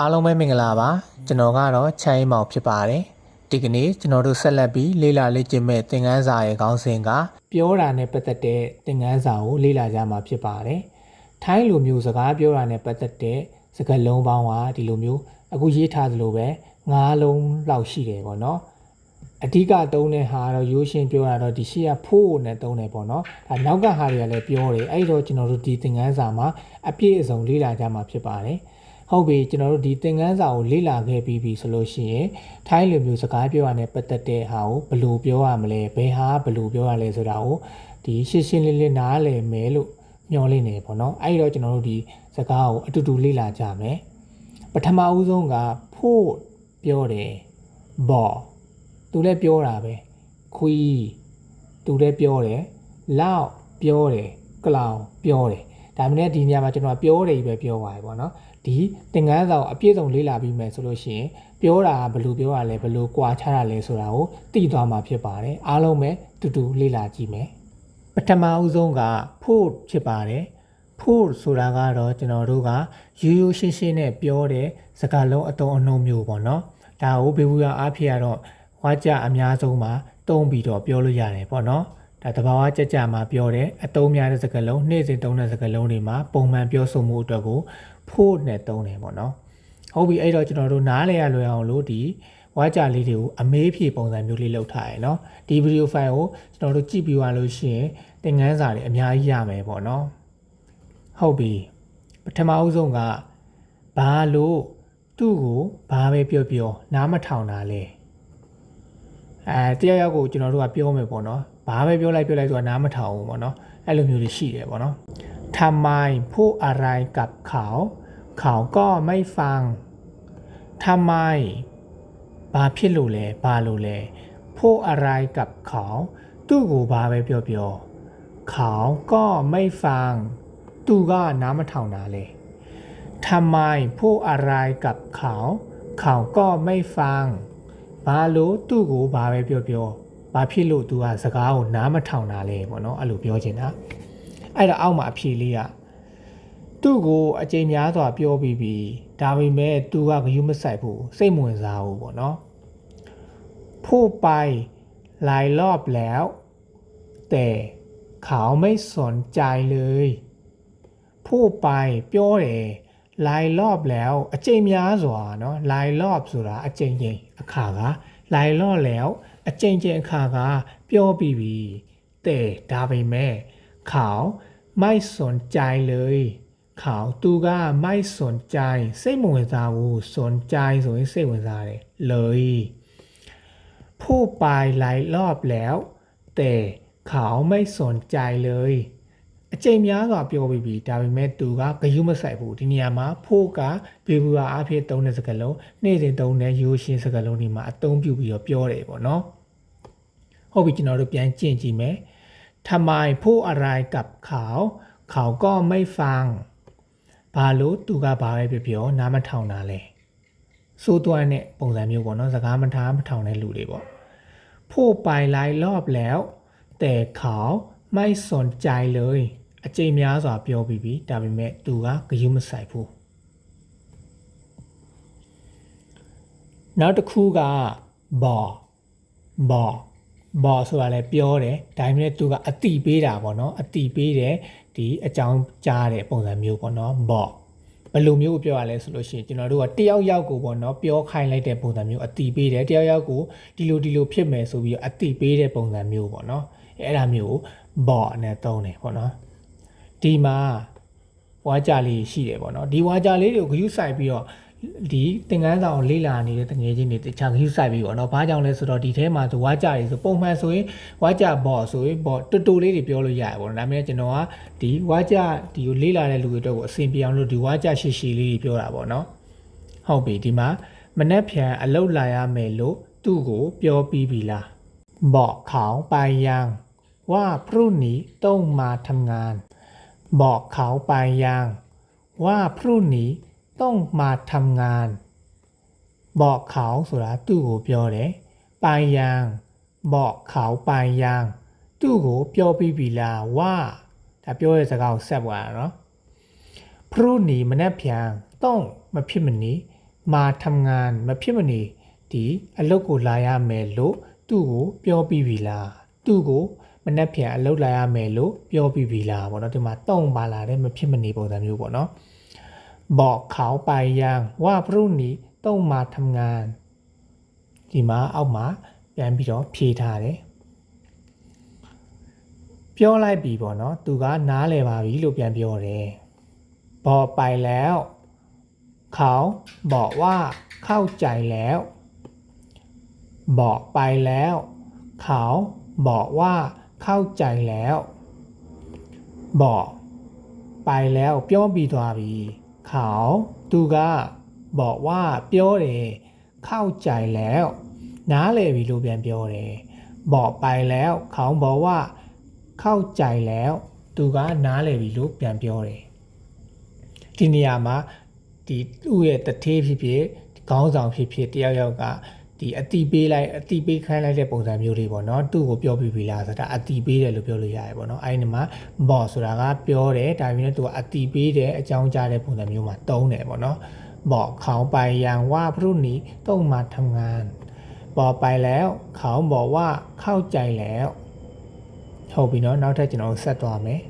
အားလုံးပဲမင်္ဂလာပါကျွန်တော်ကတော့ချမ်းရင်မောင်ဖြစ်ပါတယ်ဒီကနေ့ကျွန်တော်တို့ဆက်လက်ပြီးလေ့လာလေ့ကျင့်မဲ့သင်ခန်းစာရဲ့ခေါင်းစဉ်ကပြောတာနဲ့ပတ်သက်တဲ့သင်ခန်းစာကိုလေ့လာကြမှာဖြစ်ပါတယ်ထိုင်းလိုမျိုးစကားပြောတာနဲ့ပတ်သက်တဲ့စကားလုံးပေါင်းကဒီလိုမျိုးအခုရေးထားသလိုပဲ၅လုံးလောက်ရှိတယ်ပေါ့နော်အဓိကသုံးတဲ့ဟာတော့ရိုးရှင်းပြောတာတော့ဒီရှေ့ကဖိုးနဲ့သုံးတယ်ပေါ့နော်ဒါနောက်ကဟာတွေကလည်းပြောတယ်အဲ့တော့ကျွန်တော်တို့ဒီသင်ခန်းစာမှာအပြည့်အစုံလေ့လာကြမှာဖြစ်ပါတယ် ဟုတ်ပြီကျွန်တော်တို့ဒီသင်ခန်းစာကိုလေ့လာခဲ့ပြီးပြီဆိုလို့ရှိရင်ထိုင်းလူမျိုးစကားပြောရတဲ့ပတ်သက်တဲ့ဟာကိုဘယ်လိုပြောရမလဲဘယ်ဟာဘယ်လိုပြောရလဲဆိုတာကိုဒီရှင်းရှင်းလင်းလင်းနားလည်မယ်လို့မျှော်လင့်နေပေါ့နော်အဲ့တော့ကျွန်တော်တို့ဒီစကားကိုအတူတူလေ့လာကြမယ်ပထမဦးဆုံးကဖို့ပြောတယ်ဘော်သူလည်းပြောတာပဲခွီးသူလည်းပြောတယ်လောက်ပြောတယ်ကလောင်ပြောတယ်ဒါမှလည်းဒီညမှာကျွန်တော်ပြောတယ်ပဲပြောပါရပေါ့နော် ဒီသင်္ကန်းစာကိုအပြည့်စုံလေ့လာပြီးမယ်ဆိုလို့ရှိရင်ပြောတာကဘယ်လိုပြောရလဲဘယ်လိုကြွာချတာလဲဆိုတာကိုသိသွားမှာဖြစ်ပါတယ်အားလုံးပဲတူတူလေ့လာကြည့်မယ်ပထမဦးဆုံးကဖို့ဖြစ်ပါတယ်ဖို့ဆိုတာကတော့ကျွန်တော်တို့ကရိုးရိုးရှင်းရှင်းနဲ့ပြောတဲ့စကားလုံးအတုံးအနှုံမျိုးပေါ့နော်ဒါကိုဘေဘူးရအားဖြင့်ကတော့ဝါကြအများဆုံးမှာတုံးပြီးတော့ပြောလို့ရတယ်ပေါ့နော်ဒါတဘာဝကြကြမှာပြောတယ်အတုံးများတဲ့စကားလုံးနေ့စဉ်တုံးတဲ့စကားလုံးတွေမှာပုံမှန်ပြောဆိုမှုအတွက်ကို ဖို့နဲ့တုံးတယ်ပေါ့နော်ဟုတ်ပြီအဲ့တော့ကျွန်တော်တို့နားလည်ရလွယ်အောင်လို့ဒီဝါကြလေးတွေကိုအမေးဖြေပုံစံမျိုးလေးလုပ်ထားရယ်နော်ဒီဗီဒီယိုဖိုင်ကိုကျွန်တော်တို့ကြည့်ပြီးသွားလို့ရှိရင်သင်ခန်းစာတွေအများကြီးရမယ်ပေါ့နော်ဟုတ်ပြီပထမအဆုံးကဘာလို့သူ့ကိုဘာပဲပြောပြောနားမထောင်တာလဲအဲတရားရောက်ကိုကျွန်တော်တို့ကပြောမယ်ပေါ့နော်ဘာပဲပြောလိုက်ပြောလိုက်ဆိုတာနားမထောင်ဘူးပေါ့နော်အဲ့လိုမျိုးတွေရှိတယ်ပေါ့နော် ทำไมพูดอะไรกับเขา เขาก็ไม่ฟังทำไมဘာဖြစ်လို့လဲဘာလို့လဲพูดอะไรกับเขาသူ့ကိုဘာပဲပြောပြောเขาก็ไม่ฟังသူကနားမထောင်တာလေทำไมพูดอะไรกับเขา เขาก็ไม่ฟังဘာလို့သူ့ကိုဘာပဲပြောပြောဘာဖြစ်လို့သူကစကားကိုနားမထောင်တာလဲပေါ့နော်အဲ့လိုပြောချင်တာ အဲ့တော့အောက်မှာအဖြေလေးကသူ့ကိုအကြိမ်များစွာပြောပြီးပြီဒါပေမဲ့သူကဂရုမစိုက်ဘူးစိတ်မဝင်စားဘူးပေါ့နော်พูดไปหลายรอบแล้ว แต่เขาไม่สนใจเลย พูดไปပြောတယ်หลายรอบแล้วအကြိမ်များစွာเนาะหลายรอบဆိုတာအကြိမ်ကြိမ်အခါကหลายรอบแล้วအကြိမ်ကြိမ်အခါကပြောပြီးပြီแต่ဒါပေမဲ့ เขาไม่สนใจเลยเขาသူကไม่สนใจစိတ်မဝင်စားဘူးสนใจဆိုရင်စိတ်ဝင်စားတယ်เลยพูดไปหลายรอบแล้ว แต่เขาไม่สนใจเลย အချိန်များစွာပြောပြီးပြီဒါပေမဲ့သူကဂယုမဆိုင်ဘူးဒီနေရာမှာဖို့ကဘေဘူရာအဖြစ်သုံးတဲ့စကားလုံးနေ့စဉ်သုံးတဲ့ရိုးရှင်းစကားလုံးတွေမှာအသုံးပြုပြီးတော့ပြောတယ်ပေါ့နော်ဟုတ်ပြီကျွန်တော်တို့ပြန်ကြည့်ကြည့်မယ် ทำไมพูดอะไรกับเขาเขาก็ไม่ฟังဘာလို့သူကဘာပဲပြောပြောနားမထောင်တာလဲစိုးသွမ်းတဲ့ပုံစံမျိုးပေါ့နော်စကားမထားမထောင်တဲ့လူတွေပေါ့ဖို့ပိုင်လိုက်รอบแล้ว แต่เขาไม่สนใจเลยအကြိမ်များစွာပြောပြီးပြီဒါပေမဲ့သူကဂရုမစိုက်ဘူးနောက်တစ်ခုကဘော်ဘော် ဘော်ဆိုတာလည်းပြောတယ်ဒါပေမဲ့သူကအတိပေးတာပေါ့နော်အတိပေးတယ်ဒီအကြောင်းကြားတဲ့ပုံစံမျိုးပေါ့နော်ဘော်ဘယ်လိုမျိုးကိုပြောရလဲဆိုလို့ရှိရင်ကျွန်တော်တို့ကတယောက်ယောက်ကိုပေါ့နော်ပြောခိုင်းလိုက်တဲ့ပုံစံမျိုးအတိပေးတယ်တယောက်ယောက်ကိုဒီလိုဒီလိုဖြစ်မယ်ဆိုပြီးအတိပေးတဲ့ပုံစံမျိုးပေါ့နော်အဲ့ဒါမျိုးကိုဘော်နဲ့သုံးတယ်ပေါ့နော်ဒီမှာဝါကြလေးရှိတယ်ပေါ့နော်ဒီဝါကြလေးတွေကိုဂရုစိုက်ပြီးတော့ ဒီသင်္ကန်းဆောင်လေးလာနေတဲ့တငယ်ချင်းတွေတခြားဂရုစိုက်ပြီးပေါ့နော်ဘာကြောင့်လဲဆိုတော့ဒီထဲမှာဆိုဝါကြတွေဆိုပုံမှန်ဆိုရင်ဝါကြဘော်ဆိုရင်ဘော်တူတူလေးတွေပြောလို့ရတယ်ပေါ့နော်ဒါပေမဲ့ကျွန်တော်ကဒီဝါကြဒီကိုလေးလာတဲ့လူတွေအတွက်ကိုအဆင်ပြေအောင်လို့ဒီဝါကြရှိရှိလေးတွေပြောတာပေါ့နော်ဟုတ်ပြီဒီမှာမနှက်ဖြန်အလုတ်လာရမယ်လို့သူ့ကိုပြောပြီးပြီလားบอกเขาไปยังว่าพรุ่งนี้ต้องมาทำงาน บอกเขาไปยังว่าพรุ่งนี้ ต้องมาทำงาน บอกเขาဆိုတာသူ့ကိုပြောတယ်ไปยังบอกเขาไปยังသူ့ကိုပြောပြီးပြီလားว่าဒါပြောတဲ့စကားကိုဆက်သွားတာเนาะพรุ่งนี้မနေ့ပြန်ต้องမဖြစ်မနေ มาทำงานမဖြစ်မနေဒီအလုပ်ကိုလာရမယ်လို့သူ့ကိုပြောပြီးပြီလားသူ့ကိုမနှက်ပြန်အလုပ်လာရမယ်လို့ပြောပြီးပြီလားပေါ့နော်ဒီမှာတုံပါလာတဲ့မဖြစ်မနေပုံစံမျိုးပေါ့နော် บอกเขาไปยังว่าพรุ่งนี้ต้องมาทำงานဒီမှာအောက်မှာပြန်ပြီးတော့ဖြေထားတယ်ပြောလိုက်ပြီပေါ့နော်သူကနားလည်ပါပြီလို့ပြန်ပြောတယ်บอกไปแล้ว เขาบอกว่าเข้าใจแล้ว บอกไปแล้ว เขาบอกว่าเข้าใจแล้ว บอกไปแล้วပြောပြီးသွားပြီ เขาသူကบอกว่าပြောတယ်เข้าใจแล้วနားလည်ပြီလို့ပြန်ပြောတယ်บอกไปแล้วเขาบอกว่าเข้าใจแล้วသူကနားလည်ပြီလို့ပြန်ပြောတယ်ဒီနေရာမှာ ဒီသူ့ရဲ့တထေးဖြစ်ဖြစ်ခေါင်းဆောင်ဖြစ်ဖြစ်တယောက်ယောက်က ဒီအတိပေးလိုက်အတိပေးခိုင်းလိုက်တဲ့ပုံစံမျိုးတွေပေါ့နော်သူ့ကိုပြောပြပြီလားဆိုတာအတိပေးတယ်လို့ပြောလို့ရတယ်ပေါ့နော်အဲဒီမှာ boss ဆိုတာကပြောတယ်ဒါပေမဲ့သူကအတိပေးတယ်အကြောင်းကြားတဲ့ပုံစံမျိုးမှာတုံးတယ်ပေါ့နော်บอกเขาไปยังว่าพรุ่งนี้ต้องมาทำงานบอกไปแล้วเขาบอกว่าเข้าใจแล้วဟုတ်ပြီเนาะနောက်ထပ်ကျွန်တော်တို့ဆက်သွားမယ်